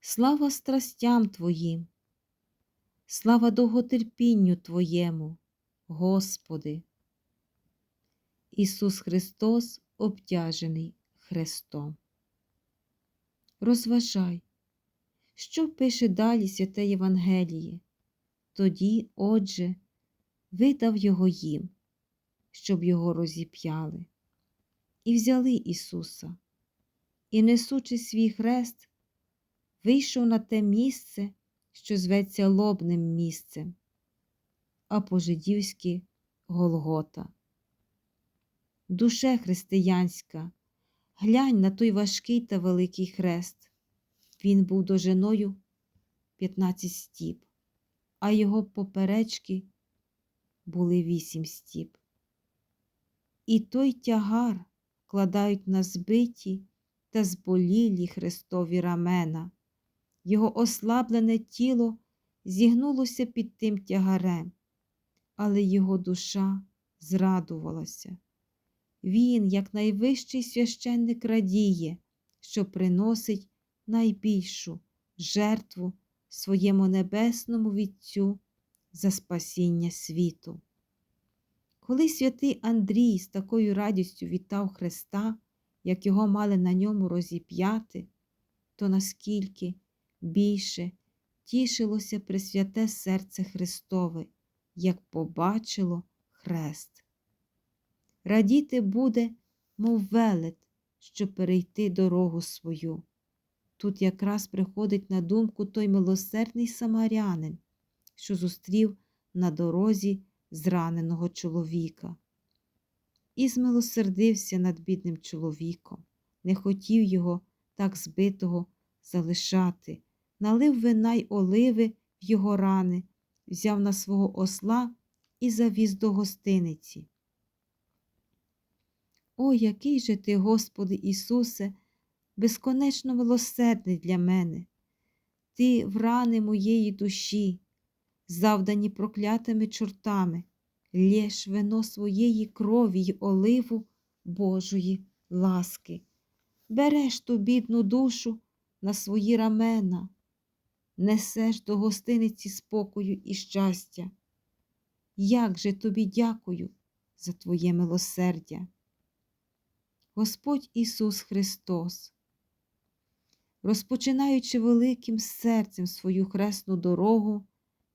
Слава страстям Твоїм, слава довготерпінню Твоєму, Господи. Ісус Христос обтяжений Христом. Розважай, що пише далі святе Євангеліє. Тоді, отже, видав його їм, щоб його розіп'яли, і взяли Ісуса, і, несучи свій хрест, вийшов на те місце, що зветься лобним місцем, а по-жидівськи Голгота. Душе християнська, глянь на той важкий та великий хрест. Він був дожиною 15 стіп, а його поперечки були вісім стіп. І той тягар вкладають на збиті та зболілі Христові рамена. Його ослаблене тіло зігнулося під тим тягарем, але його душа зрадувалася. Він, як найвищий священник, радіє, що приносить найбільшу жертву своєму небесному Вітцю за спасіння світу. Коли святий Андрій з такою радістю вітав Христа, як його мали на ньому розіп'яти, то наскільки більше тішилося Пресвяте серце Христове, як побачило хрест. Радіти буде, мов велет, щоб перейти дорогу свою. Тут якраз приходить на думку той милосердний самарянин, що зустрів на дорозі зраненого чоловіка. І змилосердився над бідним чоловіком, не хотів його так збитого залишати, налив вина й оливи в його рани, взяв на свого осла і завіз до гостиниці. О, який же ти, Господи Ісусе, безконечно милосердний для мене, Ти в рани моєї душі, завдані проклятими чортами, лєш вино своєї крові й оливу Божої ласки, береш ту бідну душу на свої рамена, несеш до гостиниці спокою і щастя. Як же тобі дякую за Твоє милосердя. Господь Ісус Христос, розпочинаючи великим серцем свою хресну дорогу,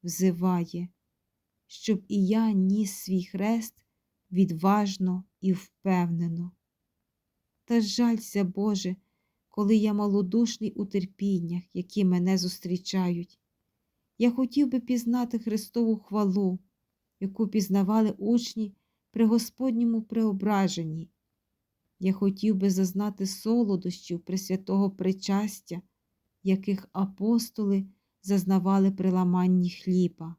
взиває, щоб і я ніс свій хрест відважно і впевнено. Та жалься, Боже, коли я малодушний у терпіннях, які мене зустрічають. Я хотів би пізнати Христову хвалу, яку пізнавали учні при Господньому преображенні. Я хотів би зазнати солодощів Пресвятого причастя, яких апостоли зазнавали при ламанні хліба.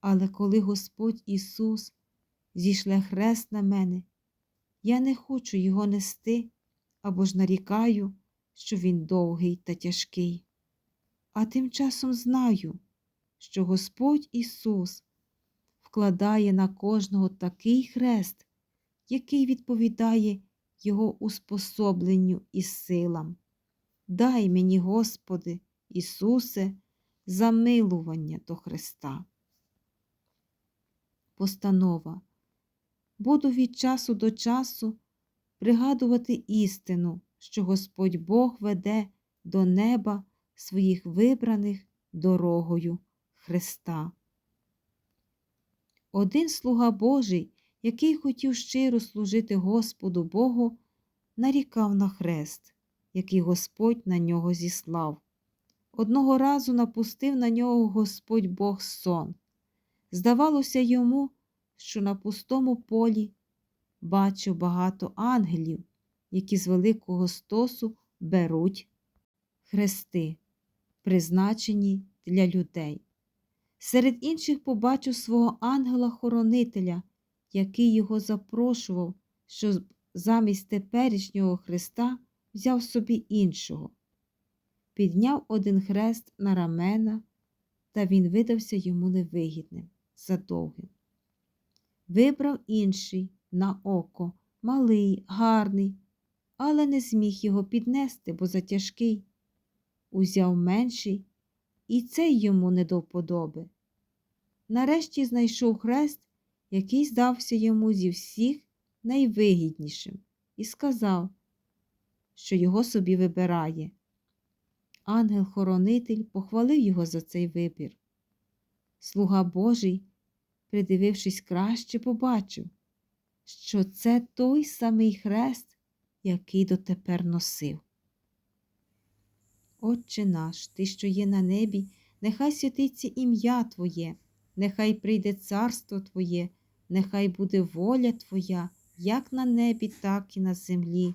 Але коли Господь Ісус зійшле хрест на мене, я не хочу його нести або ж нарікаю, що він довгий та тяжкий. А тим часом знаю, що Господь Ісус вкладає на кожного такий хрест, який відповідає Його успособленню і силам. Дай мені, Господи, Ісусе, замилування до Христа. Постанова. Буду від часу до часу пригадувати істину, що Господь Бог веде до неба своїх вибраних дорогою Христа. Один слуга Божий, який хотів щиро служити Господу Богу, нарікав на хрест, який Господь на нього зіслав. Одного разу напустив на нього Господь Бог сон. Здавалося йому, що на пустому полі бачив багато ангелів, які з великого стосу беруть хрести, призначені для людей. Серед інших побачив свого ангела-хоронителя, який його запрошував, що замість теперішнього хреста взяв собі іншого. Підняв один хрест на рамена, та він видався йому невигідним, задовгим. Вибрав інший на око, малий, гарний, але не зміг його піднести, бо затяжкий. узяв менший, і цей йому не до вподоби. Нарешті знайшов хрест, який здався йому зі всіх найвигіднішим, і сказав, що його собі вибирає. Ангел-хоронитель похвалив його за цей вибір. Слуга Божий, придивившись краще, побачив, що це той самий хрест, який дотепер носив. Отче наш, Ти, що є на небі, нехай святиться ім'я Твоє, нехай прийде царство Твоє, нехай буде воля Твоя, як на небі, так і на землі.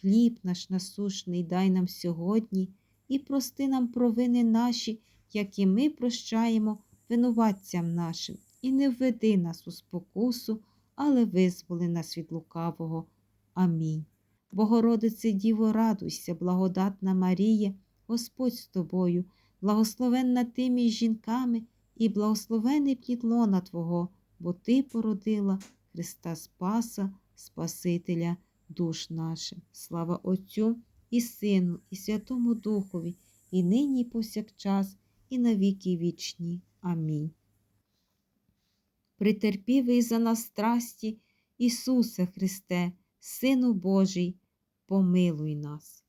Хліб наш насушний дай нам сьогодні і прости нам провини наші, як і ми прощаємо винуватцям нашим, і не введи нас у спокусу, але визволи нас від лукавого. Амінь. Богородице Діво, радуйся, благодатна Марія, Господь з тобою, благословенна ти між жінками, і благословений плід лона Твого, бо Ти породила Христа Спаса, Спасителя душ наших. Слава Отцю і Сину, і Святому Духові, і нині, і повсякчас, і на віки вічні. Амінь. Притерпівий за нас страсті, Ісусе Христе, Сину Божий, помилуй нас.